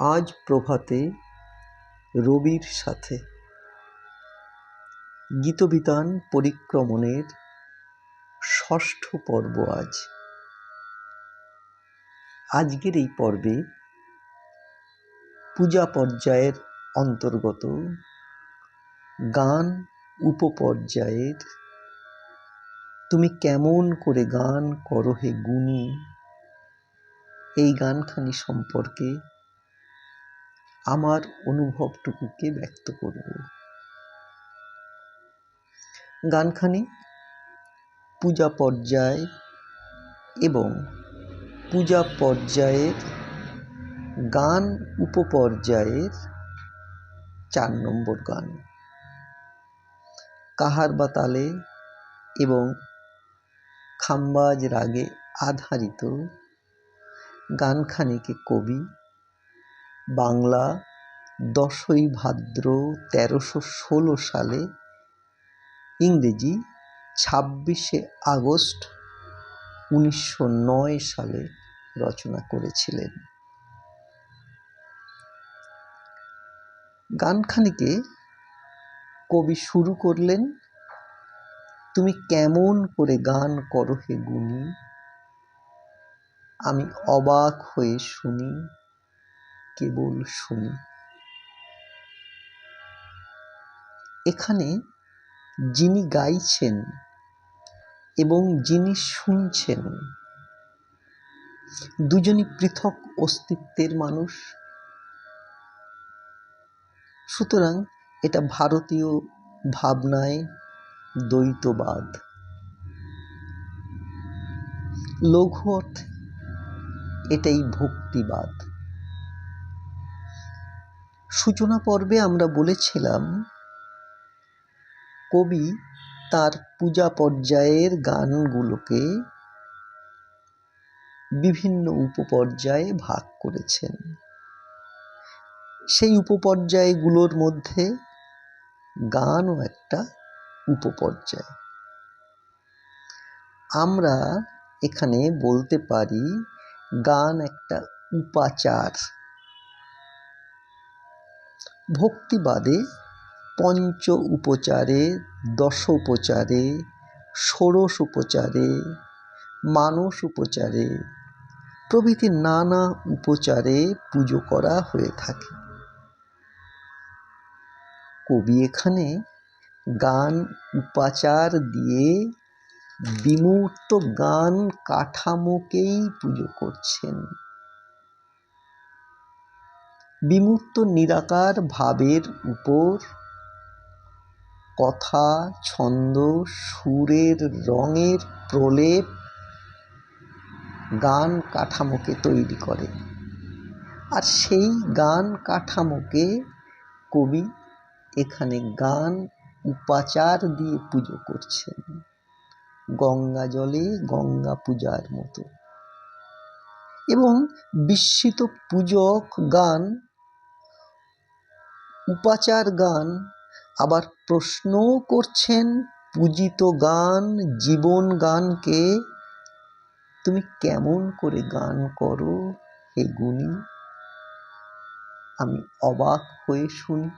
আজ প্রভাতে, রবির সাথে। গীতবিতান পরিক্রমণের ষষ্ঠ পর্ব আজ। আজকের এই পর্বে পূজা পর্যায়ের অন্তর্গত গান উপপর্যায়ের তুমি কেমন করে গান করো হে গুণী, এই গানখানি সম্পর্কে আমার অনুভবটুকুকে ব্যক্ত করব। গানখানি পূজা পর্যায় এবং পূজা পর্যায়ের, গান উপপর্যায়ের চার নম্বর গান। কাহার বা তালে এবং খাম্বাজ রাগে আধারিত গানখানিকে কবি বাংলা দশই ভাদ্র তেরোশো ষোলো সালে ইংরেজি ছাব্বিশে আগস্ট উনিশশো নয় সালে রচনা করেছিলেন। গানখানিকে কবি শুরু করলেন, তুমি কেমন করে গান করো হে গুণী? আমি অবাক হয়ে শুনি কেবল শুনি। এখানে যিনি গাইছেন এবং যিনি শুনছেন, দুজনই পৃথক অস্তিত্বের মানুষ। সুতরাং এটা ভারতীয় ভাবনায় দ্বৈতবাদ। লঘু অর্থে এটাই ভক্তিবাদ। সূচনা পর্বে আমরা বলেছিলাম, কবি তার পূজা পর্যায়ের গানগুলোকে বিভিন্ন উপপর্যায়ে ভাগ করেছেন। সেই উপপর্যায়গুলোর মধ্যে গানও একটা উপপর্যায়। আমরা এখানে বলতে পারি, গান একটা উপাচার। ভক্তিবাদে পঞ্চ উপচারে দশ উপচারে ষোড়শ উপচারে মানস উপচারে প্রভৃতি নানা উপচারে পুজো করা হয়ে থাকে। কবি এখানে গান উপাচার দিয়ে বিমূর্ত গান কাঠামোকেই পুজো করছেন। বিমূর্ত নিরাকার ভাবের উপর কথা, ছন্দ, সুরের রঙের প্রলেপ গান কাঠামোকে তৈরি করে। আর সেই গান কাঠামোকে কবি এখানে গান উপাচার দিয়ে পুজো করছেন। গঙ্গা জলে গঙ্গা পূজার মতো। এবং বিস্মিত পূজক গান উপাচার গান, আবার প্রশ্নও করছেন পূজিত গান, জীবন গানকে। তুমি কেমন করে গান করো হে গুণী? আমি অবাক হয়ে শুনি।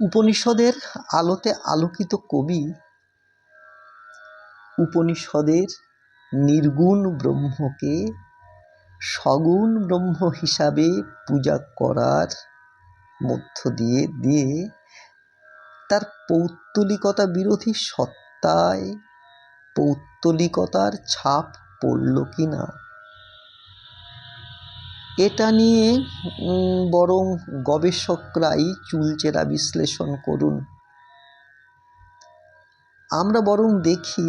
উপনিষদের আলোতে আলোকিত কবি উপনিষদের নির্গুণ ব্রহ্মকে সগুণ ব্রহ্ম হিসাবে পূজা করার মধ্য দিয়ে দিয়ে তার পৌত্তলিকতা বিরোধী সত্তায় পৌত্তলিকতার ছাপ পড়ল কি না এটা নিয়ে বরং গবেষকরাই চুলচেরা বিশ্লেষণ করুন। আমরা বরং দেখি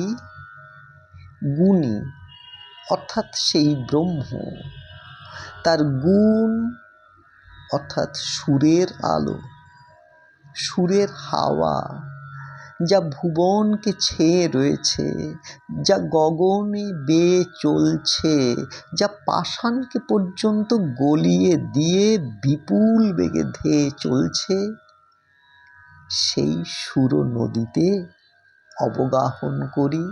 গুণী অর্থাৎ সেই ব্রহ্ম। তার গুণ অর্থাৎ সুরের আলো, সুরের হাওয়া, যা ভুবনকে ছেয়ে রয়েছে, যা গগনে বেয়ে চলছে, যা পাষাণকে পর্যন্ত গলিয়ে দিয়ে বিপুল বেগে ধেয়ে চলছে, সেই সুর নদীতে অবগাহন করি।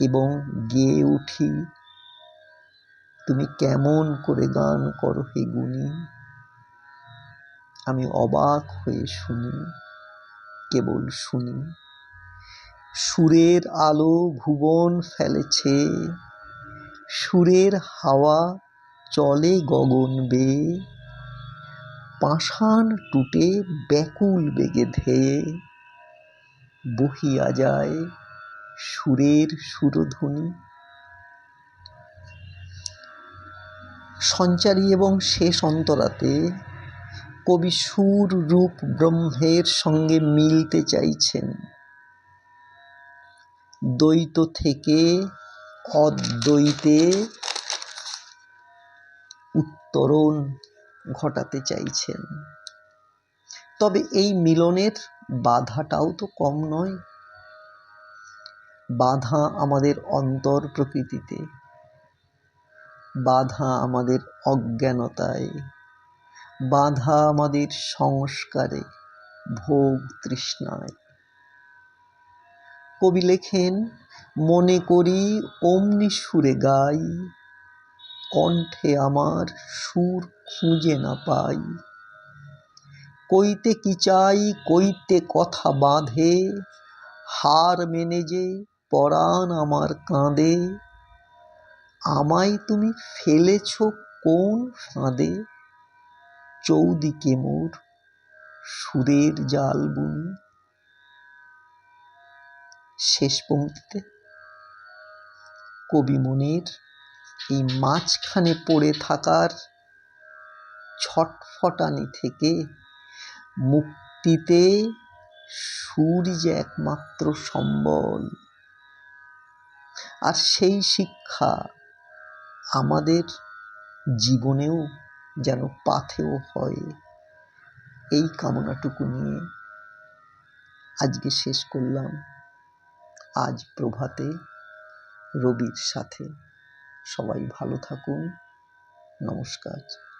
এবং গেয়ে উঠি, তুমি কেমন করে গান করো হে গুণী? আমি অবাক হয়ে শুনি, কেবল শুনি, সুরের আলো ভুবন ফেলেছে, সুরের হাওয়া চলে গগন বেয়ে, পাষাণ টুটে ব্যাকুল বেগে ধেয়ে, বহিয়া যায় সুরের সুরধ্বনি। সঞ্চারী এবং শেষ অন্তরাতে কবি সুর রূপ ব্রহ্মের সঙ্গে মিলতে চাইছেন। দ্বৈত থেকে অদ্বৈতে উত্তরণ ঘটাতে চাইছেন। তবে এই মিলনের বাধাটাও তো কম নয়। বাধা আমাদের অন্তর প্রকৃতিতে। বাধা আমাদের অজ্ঞানতায়। বাধা আমাদের সংস্কারে, ভোগ তৃষ্ণায়। কবি লেখেন, মনে করি অমনি সুরে গাই, কণ্ঠে আমার সুর খুঁজে না পাই। কইতে কি চাই, কইতে কথা বাঁধে, হার মেনে যে পরাণ আমার কাঁদে আমায় তুমি ফেলেছ কোন ফাঁদে? চৌদিকে মোর সুরের জাল বুনি। শেষ পংক্তিতে কবি মনের এই মাঝখানে পড়ে থাকার ছটফটানি থেকে মুক্তিতে সুর যে একমাত্র সম্বল। আর সেই শিক্ষা আমাদের জীবনেও যেন পাথেও হয়। এই কামনাটুকু নিয়ে আজকে শেষ করলাম। আজ প্রভাতে রবির সাথে সবাই ভালো থাকুন। নমস্কার।